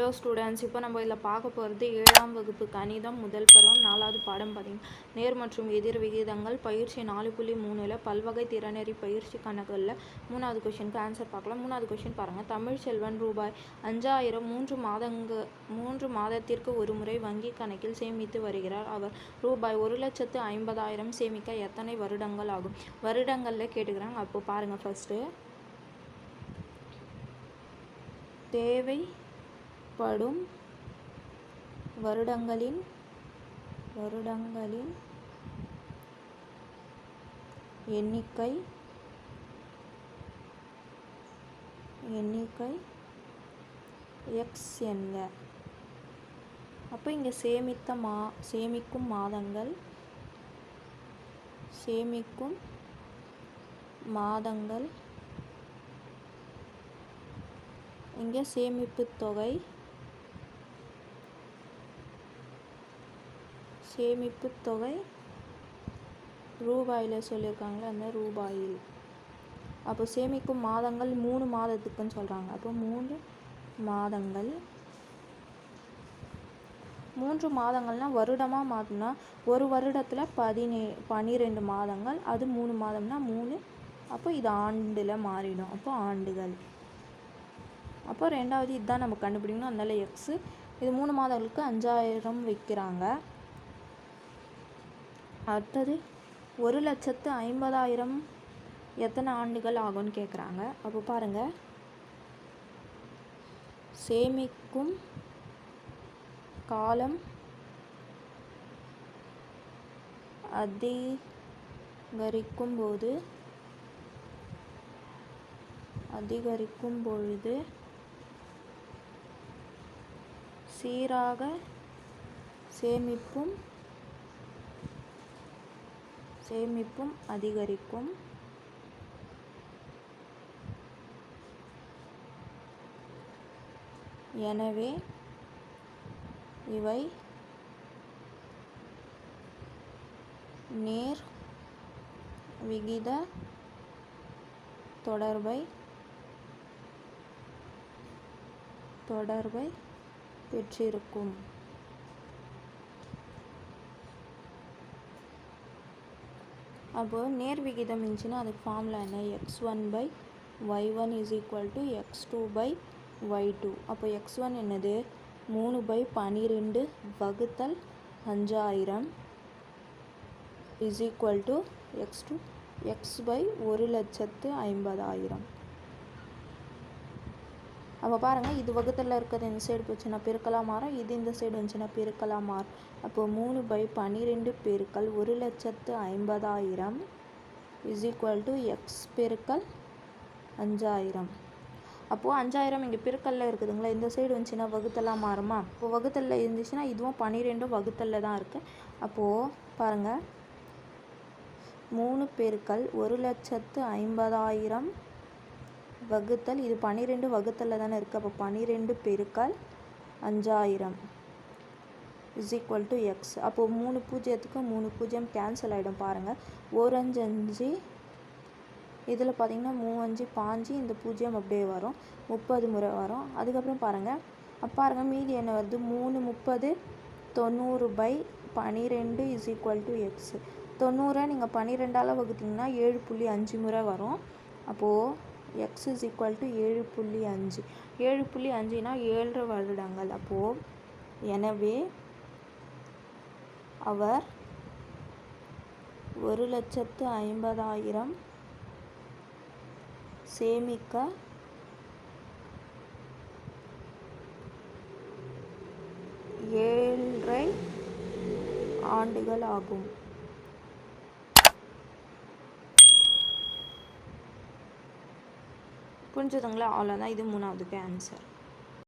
Hello students இப்போ நம்ம இதில் பார்க்க போகிறது ஏழாம் வகுப்பு கணிதம் முதல் பருவம் நாலாவது பாடம் பார்த்தீங்கன்னா நேர் மற்றும் எதிர் விகிதங்கள் பயிற்சி நாலு புள்ளி மூணில் பல்வகை திறனறி பயிற்சி கணக்குகளில் மூணாவது கொஷினுக்கு ஆன்சர் பார்க்கலாம். மூணாவது கொஷின் பாருங்கள் தமிழ் செல்வன் ரூபாய் அஞ்சாயிரம் மூன்று மாதங்க மூன்று மாதத்திற்கு ஒரு முறை வங்கி கணக்கில் சேமித்து வருகிறார் அவர். ரூபாய் ஒரு லட்சத்து ஐம்பதாயிரம் சேமிக்க எத்தனை வருடங்கள் ஆகும்? வருடங்களில் கேட்டுக்கிறாங்க. அப்போ பாருங்கள் ஃபஸ்ட்டு தேவை ஏற்படும் வருடங்களின் வருடங்களின் எண்ணிக்கை எண்ணிக்கை எக்ஸ் என்க. அப்போ இங்கே சேமித்த மா சேமிக்கும் மாதங்கள் சேமிக்கும் மாதங்கள் இங்கே சேமிப்பு தொகை சேமிப்பு தொகை ரூபாயில் சொல்லியிருக்காங்களே அந்த ரூபாயில். அப்போ சேமிக்கும் மாதங்கள் மூணு மாதத்துக்குன்னு சொல்கிறாங்க அப்போ மூன்று மாதங்கள். மூன்று மாதங்கள்னால் வருடமாக மாற்றினா ஒரு வருடத்தில் பதினே பன்னிரெண்டு மாதங்கள் அது மூணு மாதம்னா மூணு. அப்போ இது ஆண்டில் மாறிடும். அப்போ ஆண்டுகள். அப்போ ரெண்டாவது இதுதான் நம்ம கண்டுபிடிக்கணும். அதனால் எக்ஸு. இது மூணு மாதங்களுக்கு அஞ்சாயிரம் விற்கிறாங்க அடுத்தது ஒரு லட்சத்து ஐம்பதாயிரம் எத்தனை ஆண்டுகள் ஆகும்னு கேட்குறாங்க அப்போ பாருங்கள் சேமிக்கும் காலம் அதிகரிக்கும் போது அதிகரிக்கும் பொழுது சீராக சேமிப்பும் சேமிப்பும் அதிகரிக்கும். எனவே இவை நேர் விகித தொடர்பை தொடர்பை பெற்றிருக்கும். அப்போது நேர் விகிதம் இருந்துச்சுன்னா அதுக்கு ஃபார்முலா என்ன? X one by Y one is equal to X two by Y two அப்போ எக்ஸ் ஒன் என்னது? மூணு பை பனிரெண்டு வகுத்தல் அஞ்சாயிரம் is equal to X two X by ஒரு லட்சத்து ஐம்பதாயிரம். அப்போ பாருங்கள் இது வகுத்தில் இருக்கிறது இந்த சைடு போச்சுன்னா பெருக்கலாக மாறும் இது இந்த சைடு வந்துச்சுன்னா பெருக்கலாக மாறும் அப்போது மூணு பை பன்னிரெண்டு பெருக்கல் ஒரு லட்சத்து ஐம்பதாயிரம் இஸ் ஈக்குவல் டு எக்ஸ் பெருக்கல் அஞ்சாயிரம். அப்போது அஞ்சாயிரம் இங்கே பெருக்கல்ல இருக்குதுங்களா? இந்த சைடு வந்துச்சுன்னா வகுத்தெல்லாம் மாறுமா? இப்போ வகுத்தலில் இருந்துச்சுன்னா இதுவும் பன்னிரெண்டும் வகுத்தலில் தான் இருக்குது அப்போது பாருங்கள் மூணு பெருக்கல் ஒரு லட்சத்து ஐம்பதாயிரம் வகுத்தல் இது பன்னிரெண்டு வகுத்தலில் தானே இருக்குது அப்போ பன்னிரெண்டு பெருக்கல் அஞ்சாயிரம் இஸ் ஈக்குவல் டு எக்ஸ் அப்போது மூணு பூஜ்ஜியத்துக்கு மூணு பூஜ்ஜியம் கேன்சல் ஆகிடும் பாருங்கள் ஒரு அஞ்சு அஞ்சு இதில் பார்த்தீங்கன்னா மூவஞ்சு பாஞ்சு இந்த பூஜ்ஜியம் அப்படியே வரும். முப்பது முறை வரும். அதுக்கப்புறம் பாருங்கள் பாருங்கள் மீதி என்ன வருது? மூணு முப்பது தொண்ணூறு பை பனிரெண்டு இஸ் ஈக்குவல் டு எக்ஸ் தொண்ணூறை நீங்கள் பன்னிரெண்டால் வகுத்திங்கன்னா ஏழு புள்ளி அஞ்சு முறை வரும். அப்போது எக்ஸ் இஸ் ஈக்குவல் டு ஏழு புள்ளி அஞ்சு. ஏழு புள்ளி அஞ்சுனா ஏழரை வருடங்கள். அப்போது எனவே அவர் ஒரு லட்சத்து ஐம்பதாயிரம் சேமிக்க ஏழரை ஆண்டுகள் ஆகும். புரிஞ்சுதுங்களா? அவ்வளோதான் இது மூணாவதுக்கு ஆன்சர்